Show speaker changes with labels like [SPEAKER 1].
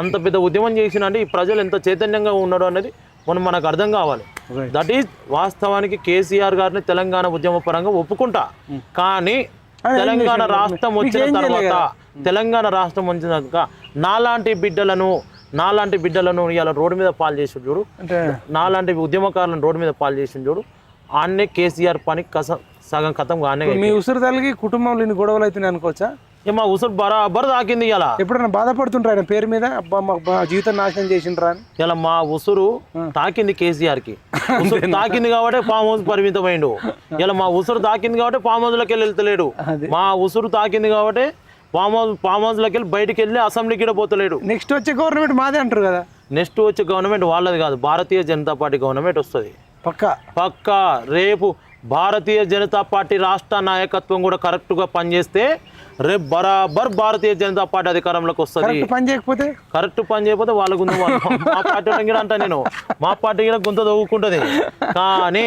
[SPEAKER 1] అంత పెద్ద ఉద్యమం చేసిన అంటే ఈ ప్రజలు ఎంత చైతన్యంగా ఉన్నాడు అనేది మనం మనకు అర్థం కావాలి. దట్ ఈజ్ వాస్తవానికి కేసీఆర్ గారిని తెలంగాణ ఉద్యమ పరంగా ఒప్పుకుంటా. కానీ
[SPEAKER 2] ఆయన ఏం
[SPEAKER 1] తెలంగాణ? రాష్ట్రం వచ్చిన తర్వాత? తెలంగాణ రాష్ట్రం వచ్చినాక నాలాంటి బిడ్డలను నాలాంటి బిడ్డలను ఇలా రోడ్డు మీద పాలు చేసి చూడు. నాలాంటి ఉద్యమకారులను రోడ్డు మీద పాలు చేసి చూడు. ఆన్నే కేసీఆర్ పని కస సగం కథం కానీ
[SPEAKER 2] మీ ఉసిరి తల్లికి కుటుంబంలో ఇన్ని గొడవలు అవుతున్నాయి అనుకోవచ్చా?
[SPEAKER 1] మా ఉసురు బరాబర్ తాకింది ఇలా.
[SPEAKER 2] ఎప్పుడైనా బాధపడుతుంటారు ఆయన పేరు మీద? అబ్బా మాకు బా- జీవితం నాశనం చేసిండ్రా అని.
[SPEAKER 1] ఇలా మా ఉసురు తాకింది కేసీఆర్కి ఉసురు తాకింది కాబట్టి ఫామ్ హౌస్ పరిమితమైండు. ఇలా మా ఉసురు తాకింది కాబట్టి ఫామ్ హౌస్లోకి వెళ్తలేడు.
[SPEAKER 2] అదే.
[SPEAKER 1] మా ఉసురు తాకింది కాబట్టి ఫామ్ హౌస్ ఫామ్ హౌస్లోకి వెళ్ళి బయటికి వెళ్ళి అసెంబ్లీకి కూడా పోతలేడు.
[SPEAKER 2] నెక్స్ట్ వచ్చే గవర్నమెంట్ మాదే అంటారు కదా?
[SPEAKER 1] నెక్స్ట్ వచ్చే గవర్నమెంట్ వాళ్ళది కాదు. భారతీయ జనతా పార్టీ గవర్నమెంట్ వస్తుంది.
[SPEAKER 2] పక్కా?
[SPEAKER 1] పక్కా. రేపు భారతీయ జనతా పార్టీ రాష్ట్ర నాయకత్వం కూడా కరెక్ట్గా పనిచేస్తే రేపు బరాబర్ భారతీయ జనతా పార్టీ అధికారంలోకి వస్తుంది.
[SPEAKER 2] కరెక్ట్ పని చేయకపోతే?
[SPEAKER 1] కరెక్ట్ పని చేయకపోతే వాళ్ళ గుంత మా పార్టీ కూడా అంటా నేను. మా పార్టీ కూడా గుంత తవ్వుకుంటుంది. కానీ